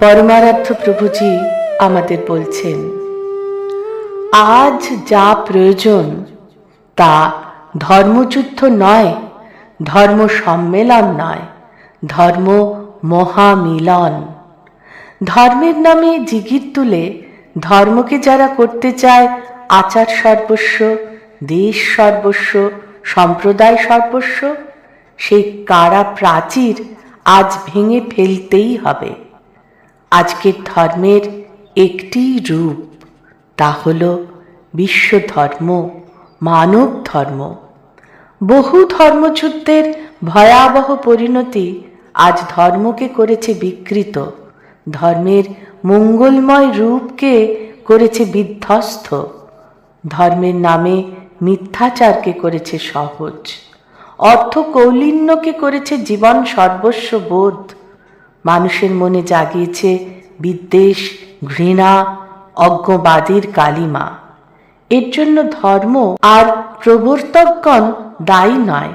পরমারাধ্য প্রভুজি আমাদের বলছেন, আজ যা প্রয়োজন তা ধর্মযুদ্ধ নয়, ধর্ম সম্মেলন নয়, ধর্ম মহামিলন। ধর্মের নামে জিগির তুলে ধর্মকে যারা করতে চায়, আচার সর্বস্ব, দেশ সর্বস্ব, সম্প্রদায় সর্বস্ব, সেই কারা প্রাচীর আজ ভেঙে ফেলতেই হবে। আজকের ধর্মের একটি রূপ। তা হল বিশ্ব ধর্ম মানব ধর্ম বহু ধর্মযুদ্ধের ভয়াবহ পরিণতি আজ ধর্মকে করেছে বিকৃত। ধর্মের মঙ্গলময় রূপকে করেছে বিধ্বস্ত। ধর্মের নামে মিথ্যাচারকে করেছে সহজ। অর্থ কৌলিন্যকে করেছে জীবন সর্বস্ব বোধ। মানুষের মনে জাগিয়েছে বিদ্বেষ, ঘৃণা, অজ্ঞবাদীর কালিমা। এর জন্য ধর্ম আর প্রবর্তকগণ দায়ী নয়,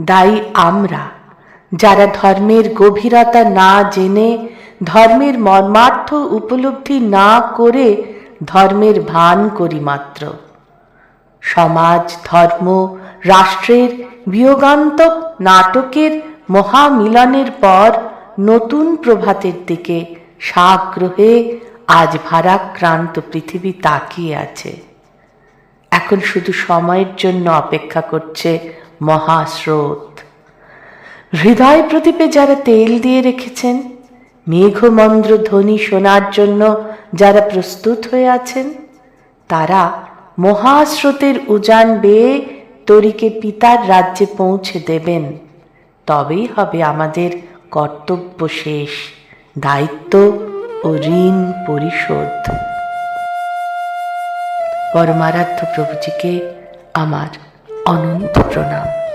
দায়ী আমরা। যারা ধর্মের গভীরতা না জেনে, ধর্মের মর্মার্থ উপলব্ধি না করে ধর্মের ভান করি মাত্র। সমাজ, ধর্ম, রাষ্ট্রের বিয়োগান্তক নাটকের মহামিলনের পর নতুন প্রভাতের দিকে সাগ্রহে আজ ভারাক্রান্ত পৃথিবী তাকিয়ে আছে। এখন শুধু সময়ের জন্য অপেক্ষা করছে মহাস্রোত। হৃদয় প্রদীপে যারা তেল দিয়ে রেখেছেন মেঘমন্দ্র ধ্বনি শোনার জন্য যারা প্রস্তুত হয়ে আছেন, তারা মহাস্রোতের উজান বেয়ে তরিকে পিতার রাজ্যে পৌঁছে দেবেন। তবেই হবে আমাদের কর্তব্য শেষ দায়িত্ব ও ঋণ পরিশোধ। পরমারাধ্য প্রভুজিকে আমার অনন্ত প্রণাম।